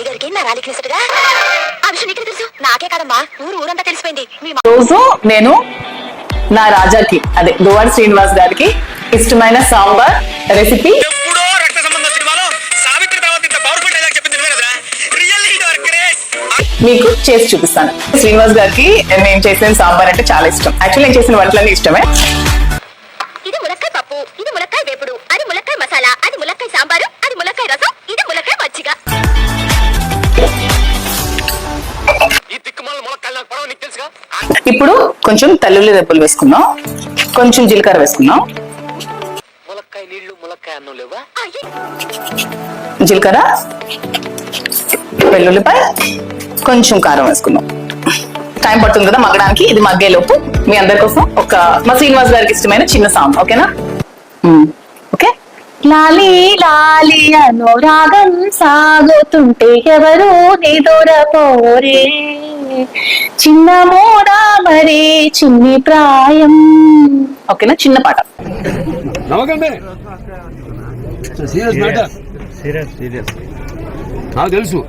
టైగర్కి నా రాలికి నిసటుగా ఆ విషయం నీకే తెలుసు? నాకే కదమ్మా ఊరు ఊరంతా తెలిసిపోయింది. మీ మా- రోజు నేను నా రాజాకి అదే దువాడి శ్రీనివాస్ గారికి ఇష్టమైన సాంబార్ రెసిపీ. ఎప్పుడో రక్త సంబంధం సినిమాలో సావిత్రి తర్వాత ఇంత పవర్ఫుల్ డైలాగ్ చెప్పింది నువ్వే కదా రియల్లీ యు ఆర్ గ్రేట్ మీకు చేసి చూపిస్తాను. శ్రీనివాస్ గారికి నేను చేసిన సాంబార్ అంటే చాలా ఇష్టం. యాక్చువల్లీ నేను చేసిన వంటలన్నీ ఇష్టమే. ఇది ములక్కాయ పప్పు ఇది ములక్కాయ వేపుడు. ఇప్పుడు కొంచెం తల్లుల్లి రెబ్బలు వేసుకుందాం. కొంచెం జీలకర్ర వేసుకుందాం. ములక్కాయ నీళ్ళు ములక్కాయ అన్నం లేవా? అయ్యే జీలకర్ర వెల్లుల్లిపాయ కొంచెం కారం వేసుకుందాం. టైం పడుతుంది కదా మగ్గడానికి ఇది మగ్గేలోపు మీ అందరి కోసం ఒక మా శ్రీనివాస్ గారికి ఇష్టమైన చిన్న సాంగ్ ఓకేనా. ఓకే? లాలి లాలి అనురాగం సాగుతుంటే ఎవరు నిదురపోరే చిన్న మోడా మరే చిన్ని ప్రాయం. ఓకేనా? చిన్న పాట. నాకు తెలుసు.